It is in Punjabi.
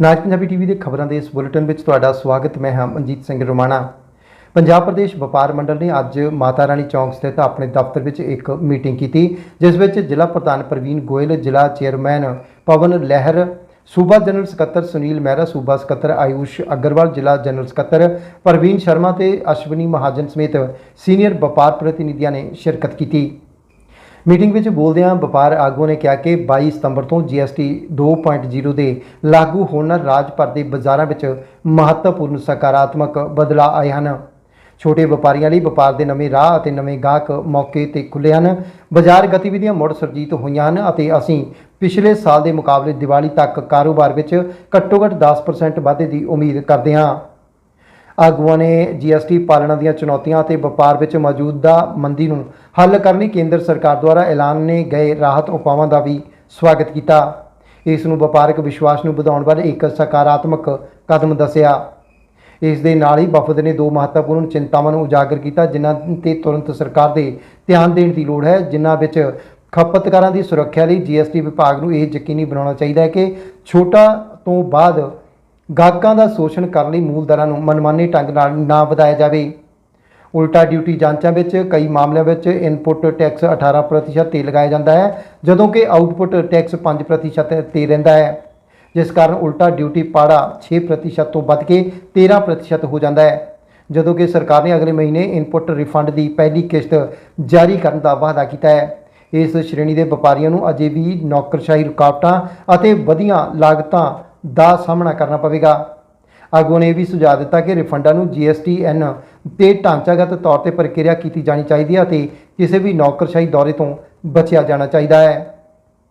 ਨਾਜ ਪੰਜਾਬੀ ਟੀਵੀ ਦੇ ਖਬਰਾਂ ਦੇ ਇਸ ਬੁਲੇਟਿਨ ਵਿੱਚ ਤੁਹਾਡਾ ਸਵਾਗਤ, ਮੈਂ ਹਾਂ ਮਨਜੀਤ ਸਿੰਘ ਰੋਮਾਣਾ। ਪੰਜਾਬ ਪ੍ਰਦੇਸ਼ ਵਪਾਰ ਮੰਡਲ ਨੇ ਅੱਜ ਮਾਤਾ ਰਾਣੀ ਚੌਂਕ ਸਥਿਤ ਆਪਣੇ ਦਫ਼ਤਰ ਵਿੱਚ ਇੱਕ ਮੀਟਿੰਗ ਕੀਤੀ, ਜਿਸ ਵਿੱਚ ਜ਼ਿਲ੍ਹਾ ਪ੍ਰਧਾਨ ਪ੍ਰਵੀਨ ਗੋਇਲ, ਜ਼ਿਲ੍ਹਾ ਚੇਅਰਮੈਨ ਪਵਨ ਲਹਿਰ, ਸੂਬਾ ਜਨਰਲ ਸਕੱਤਰ ਸੁਨੀਲ ਮਹਿਰਾ, ਸੂਬਾ ਸਕੱਤਰ ਆਯੂਸ਼ ਅਗਰਵਾਲ, ਜ਼ਿਲ੍ਹਾ ਜਨਰਲ ਸਕੱਤਰ ਪ੍ਰਵੀਨ ਸ਼ਰਮਾ ਤੇ ਅਸ਼ਵਨੀ ਮਹਾਜਨ ਸਮੇਤ ਸੀਨੀਅਰ ਵਪਾਰ ਪ੍ਰਤੀਨਿਧੀਆਂ ਨੇ ਸ਼ਿਰਕਤ ਕੀਤੀ। ਮੀਟਿੰਗ ਵਿੱਚ ਬੋਲਦਿਆਂ ਵਪਾਰ ਆਗੂ ਨੇ ਕਿਹਾ ਕਿ 22 ਸਤੰਬਰ ਤੋਂ GST 2.0 ਦੇ ਲਾਗੂ ਹੋਣ ਨਾਲ ਰਾਜ ਭਰ ਦੇ ਬਾਜ਼ਾਰਾਂ ਵਿੱਚ ਮਹੱਤਵਪੂਰਨ ਸਕਾਰਾਤਮਕ ਬਦਲਾਅ ਆਏ ਹਨ। ਛੋਟੇ ਵਪਾਰੀਆਂ ਲਈ ਵਪਾਰ ਦੇ ਨਵੇਂ ਰਾਹ ਅਤੇ ਨਵੇਂ ਗਾਹਕ ਮੌਕੇ ਤੇ ਖੁੱਲ੍ਹੇ ਹਨ। ਬਾਜ਼ਾਰ ਗਤੀਵਿਧੀਆਂ ਮੁੜ ਸੁਰਜੀਤ ਹੋਈਆਂ ਹਨ ਅਤੇ ਅਸੀਂ ਪਿਛਲੇ ਸਾਲ ਦੇ ਮੁਕਾਬਲੇ ਦੀਵਾਲੀ ਤੱਕ ਕਾਰੋਬਾਰ ਵਿੱਚ ਘੱਟੋ-ਘੱਟ 10% ਵਾਧੇ ਦੀ ਉਮੀਦ ਕਰਦੇ ਹਾਂ। ਆਗੂਆਂ ਨੇ ਜੀਐਸਟੀ ਪਾਲਣਾ ਦੀਆਂ ਚੁਣੌਤੀਆਂ ਅਤੇ ਵਪਾਰ ਵਿੱਚ ਮੌਜੂਦਾ ਮੰਦੀ ਨੂੰ ਹੱਲ ਕਰਨ ਲਈ ਕੇਂਦਰ ਸਰਕਾਰ ਦੁਆਰਾ ਐਲਾਨੇ ਗਏ ਰਾਹਤ ਉਪਾਵਾਂ ਦਾ ਵੀ ਸਵਾਗਤ ਕੀਤਾ। ਇਸ ਨੂੰ ਵਪਾਰਕ ਵਿਸ਼ਵਾਸ ਨੂੰ ਵਧਾਉਣ ਬਾਰੇ ਇੱਕ ਸਕਾਰਾਤਮਕ ਕਦਮ ਦੱਸਿਆ। ਇਸ ਦੇ ਨਾਲ ਹੀ ਵਫਦ ਨੇ ਦੋ ਮਹੱਤਵਪੂਰਨ ਚਿੰਤਾਵਾਂ ਨੂੰ ਉਜਾਗਰ ਕੀਤਾ, ਜਿਨ੍ਹਾਂ ਤੇ ਤੁਰੰਤ ਸਰਕਾਰ ਦੇ ਧਿਆਨ ਦੇਣ ਦੀ ਲੋੜ ਹੈ, ਜਿਨ੍ਹਾਂ ਵਿੱਚ ਖਪਤਕਾਰਾਂ ਦੀ ਸੁਰੱਖਿਆ ਲਈ ਜੀਐਸਟੀ ਵਿਭਾਗ ਨੂੰ ਇਹ ਯਕੀਨੀ ਬਣਾਉਣਾ ਚਾਹੀਦਾ ਹੈ ਕਿ ਛੋਟਾ ਤੋਂ ਬਾਅਦ ਗਾਹਕਾਂ ਦਾ ਸ਼ੋਸ਼ਣ ਕਰਨ ਲਈ ਮੂਲ ਦਰਾਂ ਨੂੰ ਮਨਮਾਨੇ ਢੰਗ ਨਾਲ ਨਾ ਵਧਾਇਆ ਜਾਵੇ। ਉਲਟਾ ਡਿਊਟੀ ਜਾਂਚਾਂ ਵਿੱਚ ਕਈ ਮਾਮਲਿਆਂ ਵਿੱਚ ਇਨਪੁਟ ਟੈਕਸ 18% ਤੇ ਲਗਾਇਆ ਜਾਂਦਾ ਹੈ, ਜਦੋਂ ਕਿ ਆਊਟਪੁੱਟ ਟੈਕਸ 5% ਤੇ ਰਹਿੰਦਾ ਹੈ, ਜਿਸ ਕਾਰਨ ਉਲਟਾ ਡਿਊਟੀ ਪਾੜਾ 6% ਤੋਂ ਵੱਧ ਕੇ 13% ਹੋ ਜਾਂਦਾ ਹੈ। ਜਦੋਂ ਕਿ ਸਰਕਾਰ ਨੇ ਅਗਲੇ ਮਹੀਨੇ ਇਨਪੁਟ ਰਿਫੰਡ ਦੀ ਪਹਿਲੀ ਕਿਸ਼ਤ ਜਾਰੀ ਕਰਨ ਦਾ ਵਾਅਦਾ ਕੀਤਾ ਹੈ। ਇਸ ਸ਼੍ਰੇਣੀ ਦੇ ਵਪਾਰੀਆਂ ਨੂੰ ਅਜੇ ਵੀ ਨੌਕਰਸ਼ਾਹੀ ਰੁਕਾਵਟਾਂ ਅਤੇ ਵਧੀਆਂ ਲਾਗਤਾਂ ਦਾ ਸਾਹਮਣਾ ਕਰਨਾ ਪਵੇਗਾ। ਆਗੂ ਨੇ ਇਹ ਵੀ ਸੁਝਾਅ ਦਿੱਤਾ ਕਿ ਰਿਫੰਡਾਂ ਨੂੰ GSTN ਤੇ ਢਾਂਚਾਗਤ ਤੌਰ ਤੇ ਪ੍ਰਕਿਰਿਆ ਕੀਤੀ ਜਾਣੀ ਚਾਹੀਦੀ ਹੈ ਅਤੇ ਕਿਸੇ ਵੀ ਨੌਕਰਸ਼ਾਹੀ ਦੌਰੇ ਤੋਂ ਬਚਿਆ ਜਾਣਾ ਚਾਹੀਦਾ ਹੈ।